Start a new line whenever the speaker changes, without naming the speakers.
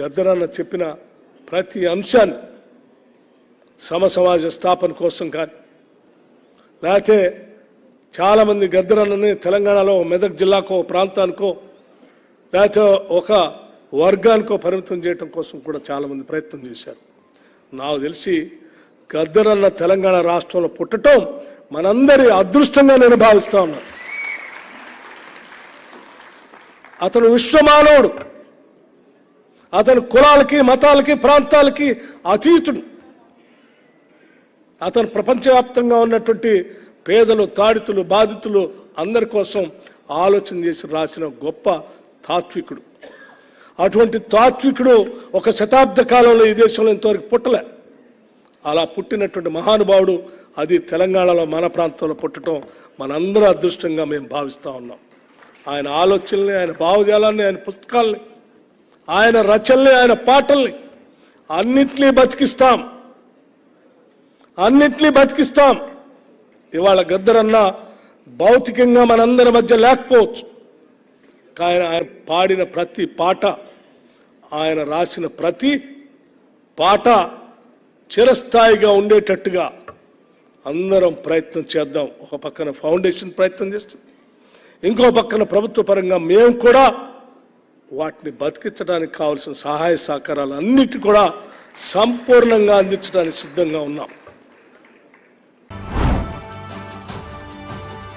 గద్దరన్న చెప్పిన ప్రతి అంశాన్ని సమ సమాజ స్థాపన కోసం కానీ లేకపోతే చాలామంది గద్దరన్నని తెలంగాణలో మెదక్ జిల్లాకో ప్రాంతానికో లేకపోతే ఒక వర్గానికో పరిమితం చేయడం కోసం కూడా చాలామంది ప్రయత్నం చేశారు. నాకు తెలిసి గద్దరన్న తెలంగాణ రాష్ట్రంలో పుట్టడం మనందరి అదృష్టంగా నేను భావిస్తా ఉన్నాను. అతను విశ్వమానవుడు. అతను కులాలకి మతాలకి ప్రాంతాలకి అతీతుడు. అతను ప్రపంచవ్యాప్తంగా ఉన్నటువంటి పేదలు తాడితులు బాధితులు అందరి కోసం ఆలోచన చేసి రాసిన గొప్ప తాత్వికుడు. అటువంటి తాత్వికుడు ఒక శతాబ్ద కాలంలో ఈ దేశంలో ఇంతవరకు పుట్టలే. అలా పుట్టినటువంటి మహానుభావుడు అది తెలంగాణలో మన ప్రాంతంలో పుట్టడం మనందరూ అదృష్టంగా మేము భావిస్తూ ఉన్నాం. ఆయన ఆలోచనల్ని ఆయన భావజాలాన్ని ఆయన పుస్తకాల్ని ఆయన రచనల్ని ఆయన పాటల్ని అన్నింటినీ బతికిస్తాం. అన్నింటినీ బతికిస్తాం. ఇవాళ గద్దరన్న భౌతికంగా మనందరి మధ్య లేకపోవచ్చు. కానీ ఆయన పాడిన ప్రతి పాట ఆయన రాసిన ప్రతి పాట చిరస్థాయిగా ఉండేటట్టుగా అందరం ప్రయత్నం చేద్దాం. ఒక పక్కన ఫౌండేషన్ ప్రయత్నం చేస్తుంది. ఇంకో పక్కన ప్రభుత్వ పరంగా మేము కూడా వాటిని బతికించడానికి కావాల్సిన సహాయ సహకారాలు అన్నిటి కూడా సంపూర్ణంగా అందించడానికి సిద్ధంగా ఉన్నాం.